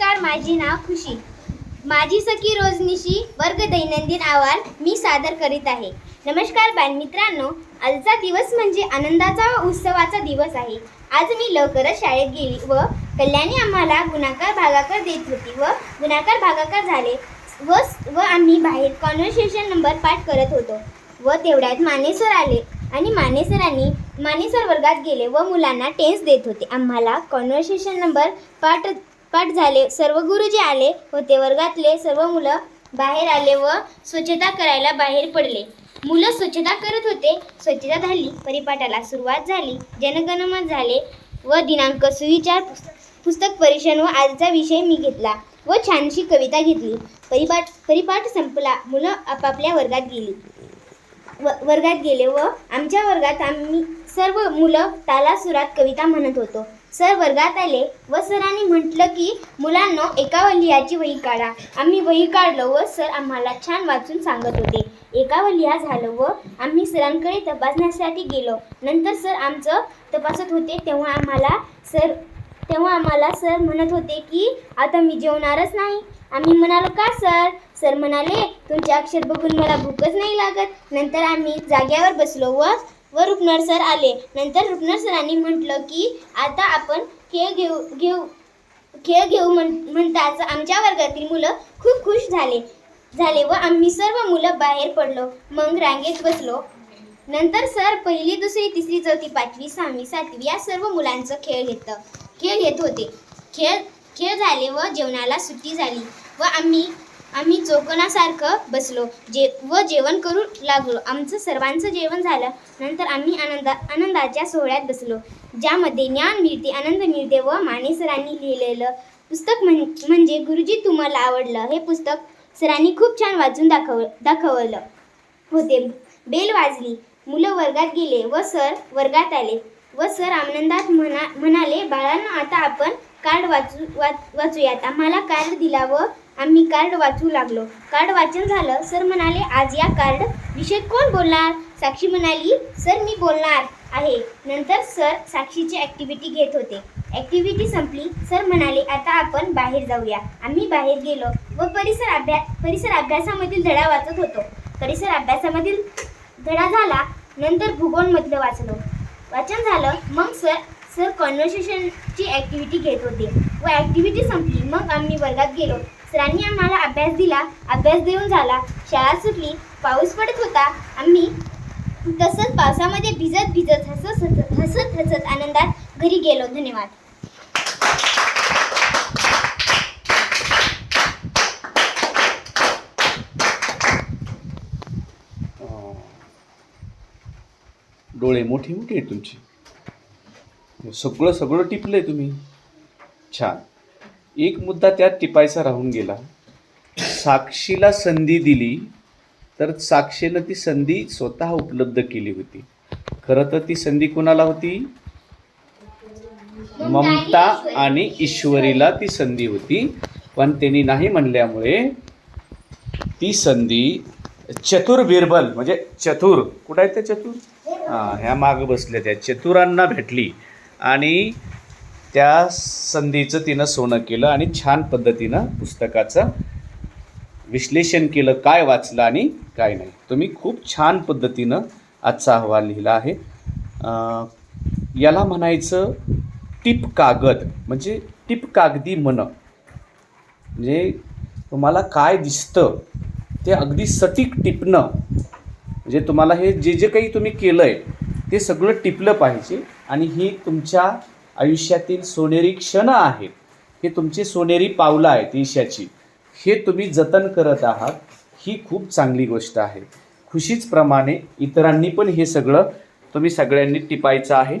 नमस्कार माझे नाव खुशी. माझी सखी रोजनिशी वर्ग दैनंदिन आवार मी सादर करीत आहे. नमस्कार बालमित्रांनो आजचा दिवस म्हणजे आनंदाचा व उत्सवाचा दिवस आहे. आज मी लवकरच शाळेत गेली व कल्याणी आम्हाला गुणाकार भागाकार देत होती व गुणाकार भागाकार झाले व व आम्ही बाहेर कॉन्व्हर्सेशन नंबर पाठ करत होतो व तेवढ्यात मानेसर आले आणि मानेसरांनी मानेसर वर्गात गेले व मुलांना टेन्स देत होते. आम्हाला कॉन्व्हर्सेशन नंबर पाठ पाठ झाले. सर्व गुरुजी आले होते वर्गातले सर्व मुलं बाहेर आले व स्वच्छता करायला बाहेर पडले. मुलं स्वच्छता करत होते. स्वच्छता झाली. परिपाठाला सुरुवात झाली. जनगणमत झाले व दिनांक सुविचार पुस्तक परीक्षण व आजचा विषय मी घेतला व छानशी कविता घेतली. परिपाठ परिपाठ संपला. मुलं आपापल्या वर्गात गेली. व वर्गात गेले व आमच्या वर्गात आम्ही सर्व मुलं तालासुरात कविता म्हणत होतो. सर वर्गात आले व सरांनी म्हटलं की मुलांना एकावलियाची वही काढा. आम्ही वही काढलो व सर आम्हाला छान वाचून सांगत होते. एका लिहा झालं व आम्ही सरांकडे तपासण्यासाठी गेलो. नंतर सर आमचं तपासत होते तेव्हा आम्हाला सर तेव्हा आम्हाला सर म्हणत होते की आता मी जेवणारच नाही. आम्ही म्हणालो का सर? सर म्हणाले तुमचे अक्षर बघून मला भूकच नाही लागत. नंतर आम्ही जाग्यावर बसलो व व रुपनर सर आले. नंतर रुपनर सरांनी म्हटलं की आता आपण खेळ घेऊ घेऊ खेळ घेऊ म्हण म्हणताच आमच्या वर्गातील मुलं खूप खुश झाले. झाले व आम्ही सर्व मुलं बाहेर पडलो. मग रांगेत बसलो. नंतर सर पहिली दुसरी तिसरी चौथी पाचवी सहावी सातवी या सर्व मुलांचं खेळ घेतं खेळ घेत होते. खेळ खेळ झाले व जेवणाला सुट्टी झाली व आम्ही आम्ही चोकणासारखं बसलो जे व जेवण करू लागलो. आमचं सर्वांचं जेवण झालं. नंतर आम्ही आनंदा आनंदाच्या सोहळ्यात बसलो ज्यामध्ये ज्ञान मिळते आनंद मिळते व माने सरांनी लिहिलेलं पुस्तक म्हण म्हणजे गुरुजी तुम्हाला आवडलं. हे पुस्तक सरांनी खूप छान वाचून दाखव दाखवलं होते. बेल वाजली. मुलं वर्गात गेले व सर वर्गात आले. व सर आनंदात म्हणा म्हणाले बाळांना आता आपण कार्ड वाचू वाच वाचूयात. आम्हाला कार्ड दिला व आम्ही कार्ड वाचू लागलो. कार्ड वाचन झालं सर म्हणाले आज या कार्ड विषय कोण बोलणार? साक्षी म्हणाली सर मी बोलणार आहे. नंतर सर साक्षीची ॲक्टिव्हिटी घेत होते. ॲक्टिव्हिटी संपली. सर म्हणाले आता आपण बाहेर जाऊया. आम्ही बाहेर गेलो व परिसर अभ्यास परिसर अभ्यासामधील धडा वाचत होतो. परिसर अभ्यासामधील धडा झाला नंतर भूगोलमधलं वाचलो. वाचन झालं मग सर सर कॉन्व्हर्सेशनची ॲक्टिव्हिटी घेत होते. व ॲक्टिव्हिटी संपली मग आम्ही वर्गात गेलो. सरांनी आम्हाला अभ्यास दिला अभ्यास देऊन झाला. शाळा सुटली पाऊस पडत होता. आम्ही तसंच पावसामध्ये भिजत भिजत हसत हसत हसत हसत आनंदात घरी गेलो. धन्यवाद. डोळे मोठे मोठे आहेत तुमचे. सगळं सगळं टिपलंय तुम्ही. छान. एक मुद्दा त्यात टिपायचा राहून गेला. साक्षीला संधी दिली तर साक्षीनं ती संधी स्वतः उपलब्ध केली होती. खरं तर ती संधी कोणाला होती? ममता आणि ईश्वरीला ती संधी होती. पण त्यांनी नाही म्हणल्यामुळे ती संधी चतुर बिरबल म्हणजे चतुर. कुठं आहेत त्या चतुर? हां ह्या मागं बसल्या त्या. चतुरांना भेटली. आणि त्या संधीचं तिनं सोनं केलं आणि छान पद्धतीनं पुस्तकाचं विश्लेषण केलं काय वाचलं आणि काय नाही. तुम्ही खूप छान पद्धतीनं आजचा अहवाल लिहिला आहे. याला म्हणायचं टिप कागद म्हणजे टिप कागदी मन. म्हणजे तुम्हाला काय दिसतं ते अगदी सटीक टिपणं. म्हणजे तुम्हाला हे जे जे काही तुम्ही केलं आहे ते सगळं टिपलं पाहिजे आणि ही तुमच्या आयुष्यातील सोनेरी क्षण आहेत. हे तुमची सोनेरी पावलं आहेत ईशाची. हे तुम्ही जतन करत आहात. ही खूप चांगली गोष्ट आहे. खुशीच प्रमाणे इतरांनी पण हे सगळं तुम्ही सगळ्यांनी टिपायचं आहे.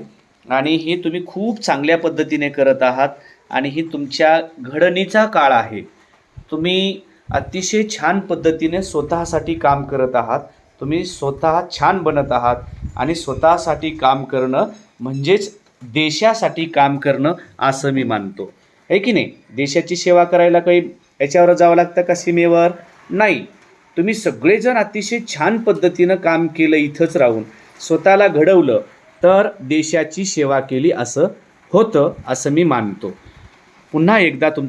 आणि हे तुम्ही खूप चांगल्या पद्धतीने करत आहात. आणि ही तुमच्या घडणीचा काळ आहे. तुम्ही अतिशय छान पद्धतीने स्वतःसाठी काम करत आहात. तुम्ही स्वतः छान बनत आहात. आणि स्वतःसाठी काम करणं म्हणजेच देशासाठी काम करणं असं मी मानतो. आहे की नाही? देशाची सेवा करायला काही याच्यावर जावं लागतं का सीमेवर? नाही. तुम्ही सगळेजण अतिशय छान पद्धतीनं काम केलं इथंच राहून. स्वतःला घडवलं तर देशाची सेवा केली असं होतं असं मी मानतो. पुन्हा एकदा तुमचं